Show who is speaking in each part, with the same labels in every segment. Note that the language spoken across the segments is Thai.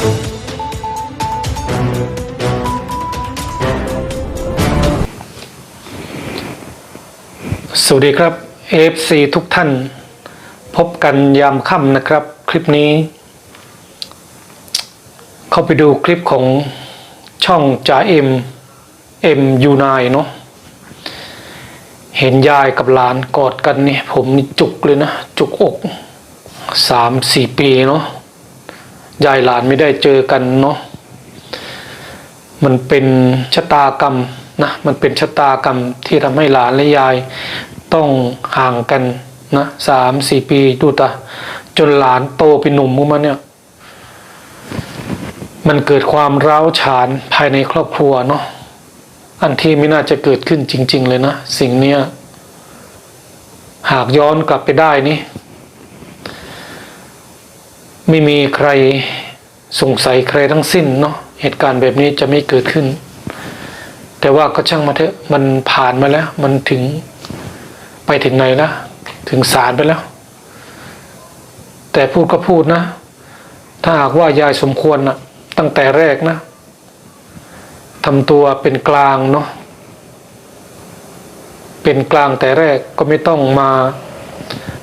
Speaker 1: สวัสดีครับ FC ทุกท่าน พบกันยามค่ำนะครับ คลิปนี้ เข้าไปดูคลิปของช่องจ่าเอ็มเอ็มยูนเนาะเห็นยายกับหลานกอดกันนี่ผมนี่จุกเลยนะ จุกอกสามสี่ปีเนาะ ยายหลานไม่ได้เจอกันเนาะมันเป็นชะตากรรมนะมันเป็นชะตากรรมที่ทำให้หลานและยายต้องห่างกันนะสามสี่ปีดูตาจนหลานโตเป็นหนุ่มขึ้นมาเนี่ย มันเกิดความร้าวฉานภายในครอบครัวเนาะอันที่ไม่น่าจะเกิดขึ้นจริง ๆ เลยนะ สิ่งเนี้ยหากย้อนกลับไปได้นี่ ไม่มีใครสงสัยใครทั้งสิ้นเนาะเหตุการณ์แบบนี้จะไม่เกิดขึ้น แต่ว่าก็ช่างมาเถอะมันผ่านมาแล้ว มันถึงไปถึงไหนแล้วถึงศาลไปแล้ว แต่พูดก็พูดนะ ถ้าหากว่ายายสมควรนะตั้งแต่แรกนะทำตัวเป็นกลางเนาะเป็นกลางแต่แรกก็ไม่ต้องมา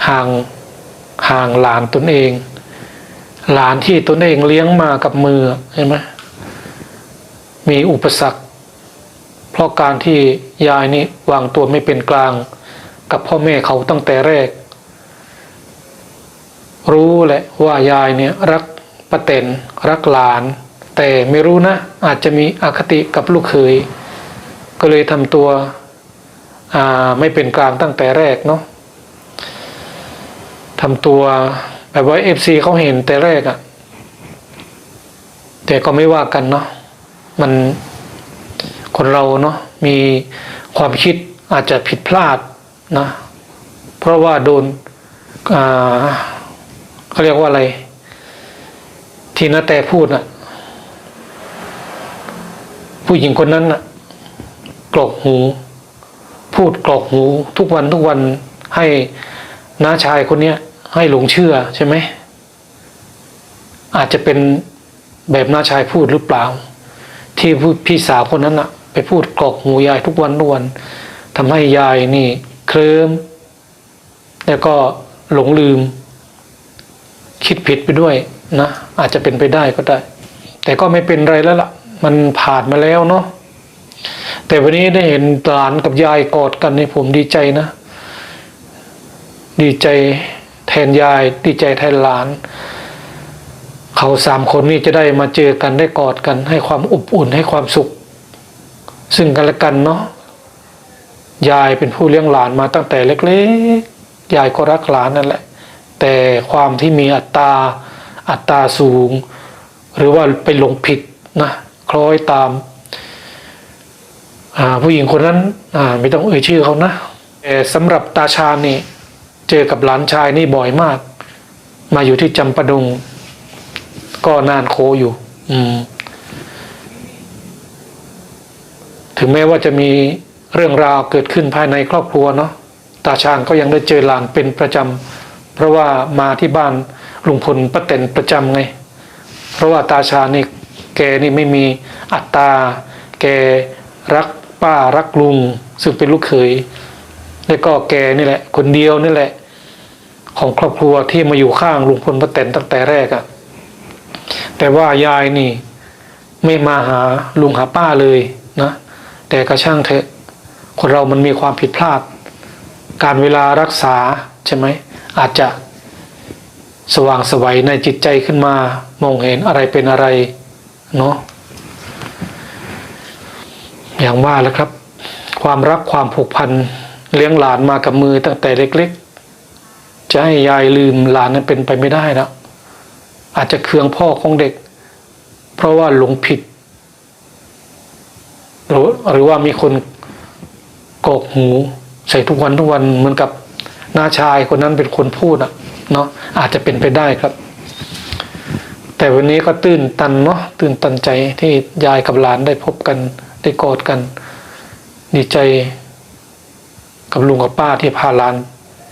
Speaker 1: ห่างห่างหลานตนเอง หลานที่ตนเองเลี้ยงมากับมือเห็นไหมมีอุปสรรค เพราะการที่ยายนี่วางตัวไม่เป็นกลาง กับพ่อแม่เขาตั้งแต่แรก รู้แหละว่ายายเนี่ยรักป้าเต็นรักหลาน แต่ไม่รู้นะ อาจจะมีอคติกับลูกเขยก็เลยทำตัวไม่เป็นกลางตั้งแต่แรกเนาะทำตัว แบบว่าเอฟซีเขาเห็นแต่แรกอะ่ะแต่ก็ไม่ว่ากันเนาะมันคนเราเนาะมีความคิดอาจจะผิดพลาดนะ เพราะว่าโดนอ่าเขาเรียกว่าอะไร ที่นาแต่พูดน่ะ ผู้หญิงคนนั้นน่ะกรอกหู พูดกรอกหู ทุกวันทุกวันให้น้าชายคนเนี้ย ให้หลงเชื่อใช่ไหม อาจจะเป็นแบบน้าชายพูดหรือเปล่า ที่พี่สาวคนนั้นน่ะไปพูดกรอกหูยายทุกวันทุกวันทำให้ยายนี่เคลิ้มแล้วก็หลงลืม คิดผิดไปด้วยนะอาจจะเป็นไปได้ก็ได้ แต่ก็ไม่เป็นไรแล้วล่ะ มันผ่านมาแล้วเนาะแต่วันนี้ได้เห็นหลานกับยายกอดกันนี่ผมดีใจนะ ดีใจ นยายดีใจแทนหลาน เขาสามคนนี้จะได้มาเจอกันได้กอดกันให้ความอบอุ่นให้ความสุข ซึ่งกันและกันเนาะยายเป็นผู้เลี้ยงหลานมาตั้งแต่เล็กๆ ยายก็รักหลานนั่นแหละ แต่ความที่มีอัตราอัตราสูง หรือว่าไปหลงผิดนะคล้อยตาม ผู้หญิงคนนั้นไม่ต้องเอ่ยชื่อเขานะแต่สำหรับตาชาญนี่ เจอกับหลานชายนี่บ่อยมาก มาอยู่ที่จำปาดง ก็นานโคอยู่ อืม ถึงแม้ว่าจะมีเรื่องราวเกิดขึ้นภายในครอบครัวเนาะตาชาญก็ยังได้เจอหลานเป็นประจำเพราะว่ามาที่บ้านลุงพลป้าเต็นประจำไง เพราะว่าตาชานี่แกนี่ไม่มีอัตตา แกรักป้ารักลุง ซึ่งเป็นลูกเขย แล้วก็แกนี่แหละ คนเดียวนี่แหละ ของครอบครัวที่มาอยู่ข้างลุงพลป้าเต็นตั้งแต่แรกอะ่ะ แต่ว่ายายนี่ ไม่มาหาลุงหาป้าเลยนะแต่ก็ช่างเถอะ คนเรามันมีความผิดพลาด การเวลารักษาใช่ไหมอาจจะสว่างสวัยในจิตใจขึ้นมามองเห็นอะไรเป็นอะไรเนาะอย่างว่าแล้วครับ ความรักความผูกพัน เลี้ยงหลานมากับมือตั้งแต่เล็ก ๆ จะให้ยายลืมหลานนั้นเป็นไปไม่ได้แล้วอาจจะเคืองพ่อของเด็ก เพราะว่าหลงผิด หรือหรือว่ามีคนกอกหู ใส่ทุกวันทุกวันเหมือนกับน้าชายคนนั้นเป็นคนพูดอะเนาะอาจจะเป็นไปได้ครับ แต่วันนี้ก็ตื้นตันเนาะตื้นตันใจที่ยายกับหลานได้พบกันได้กอดกัน ดีใจ กับลุงกับป้าที่พาหลาน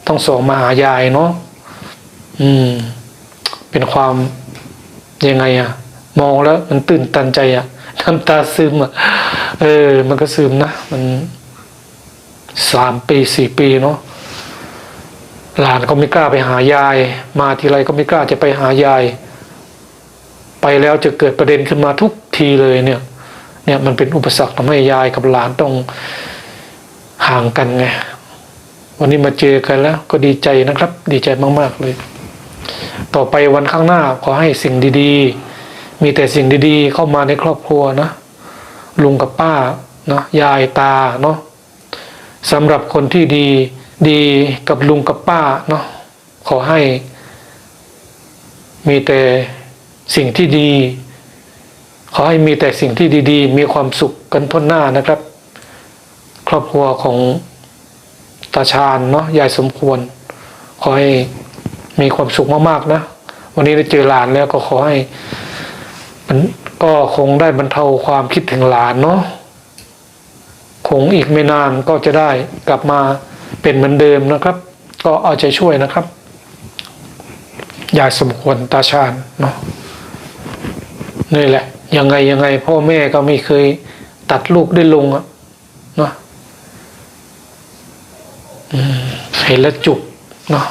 Speaker 1: ต้องส่งมาหายายเนาะอืม เป็นความยังไงอะมองแล้ว มันตื่นตันใจอะน้ำตาซึมอะเออ มันก็ซึมนะมันสามปีสี่ปีเนาะหลานก็ไม่กล้าไปหายาย มาทีไรก็ไม่กล้าจะไปหายาย ไปแล้วจะเกิดประเด็นขึ้นมาทุกทีเลยเนี่ย เนี่ยมันเป็นอุปสรรคทำให้ยายกับหลานต้อง ห่างกันไงวันนี้มาเจอกันแล้ว ก็ดีใจนะครับ ดีใจมาก ๆ เลย ต่อไปวันข้างหน้าขอให้สิ่งดี ๆ มีแต่สิ่งดี ๆ เข้ามาในครอบครัวนะลุงกับป้าเนาะยายตาเนาะสำหรับคนที่ดีดีกับลุงกับป้าเนาะขอให้ มีแต่สิ่งที่ดี ขอให้มีแต่สิ่งที่ดี ๆ มีความสุขกันพ้นหน้านะครับ ครอบครัวของตาชาญเนาะยายสมควร ขอให้มีความสุขมากๆนะ วันนี้ได้เจอหลานแล้วก็ขอให้มันก็คงได้บรรเทาความคิดถึงหลานเนาะคงอีกไม่นานก็จะได้กลับมาเป็นเหมือนเดิมนะครับ ก็เอาใจช่วยนะครับยายสมควรตาชาญเนาะนี่แหละ ยังไงยังไงพ่อแม่ก็ไม่เคยตัดลูกได้ลงอะเนาะ เห็นแล้วจุกเนาะ